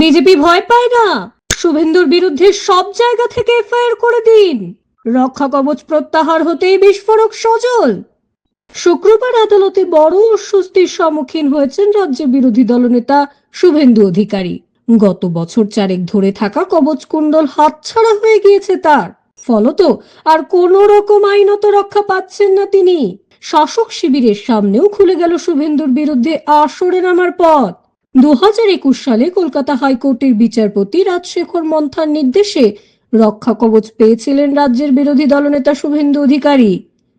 BJP ভয় পায় না? শুভেন্দুর বিরুদ্ধে সব জায়গা থেকে এফআইআর করে দিন। রক্ষা কবচ প্রত্যাহার হতেই বিস্ফোরক সজল। শুক্রবার আদালতে বড় অস্বস্তির সম্মুখীন হয়েছেন রাজ্যের বিরোধী দলনেতা শুভেন্দু অধিকারী। গত বছর চারেক ধরে থাকা কবচ কুণ্ডল হাতছাড়া হয়ে গিয়েছে তার। ফলত আর কোন রকম আইনত রক্ষা পাচ্ছেন না তিনি। শাসক শিবিরের সামনেও খুলে গেল শুভেন্দুর বিরুদ্ধে আসরে নামার পথ। দু হাজার একুশ সালে কলকাতা হাইকোর্টের বিচারপতি রাজশেখর মন্থার নির্দেশে রক্ষা কবচ পেয়েছিলেন রাজ্যের বিরোধী দলনেতা শুভেন্দু অধিকারী।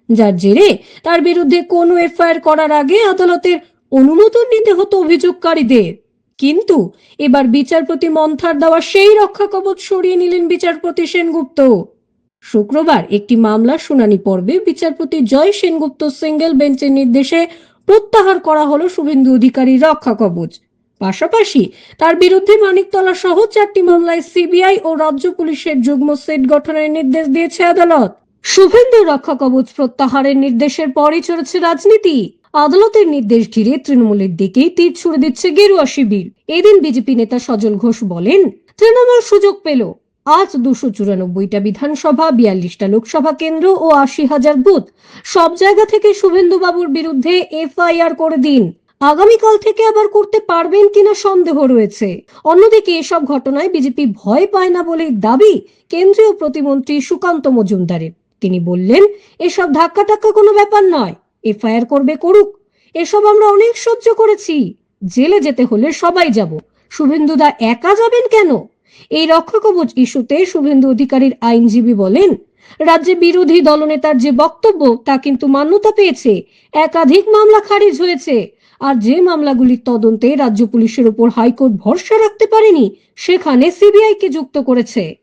যার জেরে তার বিরুদ্ধে কোনো এফআইআর করার আগে আদালতের অনুমোদন নিতে হতো অভিযোগকারীদের। কিন্তু এবার বিচারপতি মন্থার দেওয়া সেই রক্ষা কবচ সরিয়ে নিলেন বিচারপতি সেনগুপ্ত। শুক্রবার একটি মামলার শুনানি পর্বে বিচারপতি জয় সেনগুপ্ত সিঙ্গেল বেঞ্চের নির্দেশে প্রত্যাহার করা হলো শুভেন্দু অধিকারীর রক্ষা কবচ। পাশাপাশি তার বিরুদ্ধে মানিকতলা সহ চারটি মামলায় সিবিআই ও রাজ্য পুলিশের যুগ্ম সেট গঠনের নির্দেশ দিয়েছে আদালত। শুভেন্দু রক্ষা কবচ প্রত্যাহারের নির্দেশের পরই চলেছে রাজনীতি। আদালতের নির্দেশ ঘিরে তৃণমূলের দিকেই তীর ছুড়ে দিচ্ছে গেরুয়া শিবির। এদিন বিজেপি নেতা সজল ঘোষ বলেন, তৃণমূল সুযোগ পেল। আজ দুশো চুরানব্বইটা বিধানসভা, বিয়াল্লিশটা লোকসভা কেন্দ্র ও আশি হাজার বুথ। সব জায়গা থেকে শুভেন্দু বাবুর বিরুদ্ধে এফআইআর করে দিন। আগামীকাল থেকে আবার করতে পারবেন কিনা সন্দেহ রয়েছে। অন্যদিকে এসব ঘটনায় বিজেপি ভয় পায় না বলে দাবি কেন্দ্রীয় প্রতিমন্ত্রী সুকান্ত মজুমদারের। তিনি বললেন, এসব ধাক্কা টাক্কা কোনো ব্যাপার নয়, এফআইআর করবে করুক। এসব আমরা অনেক সহ্য করেছি, জেলে যেতে হলে সবাই যাব। শুভেন্দুদা একা যাবেন কেন? এই রক্ষা কবচ ইস্যুতে শুভেন্দু অধিকারীর আইনজীবী বলেন রাজ্যে বিরোধী দলনেতার যে বক্তব্য, তা কিন্তু মান্যতা পেয়েছে। একাধিক মামলা খারিজ হয়েছে। আর যে মামলাগুলির তদন্তে রাজ্য পুলিশের উপর হাইকোর্ট ভরসা রাখতে পারেনি, সেখানে সিবিআইকে যুক্ত করেছে।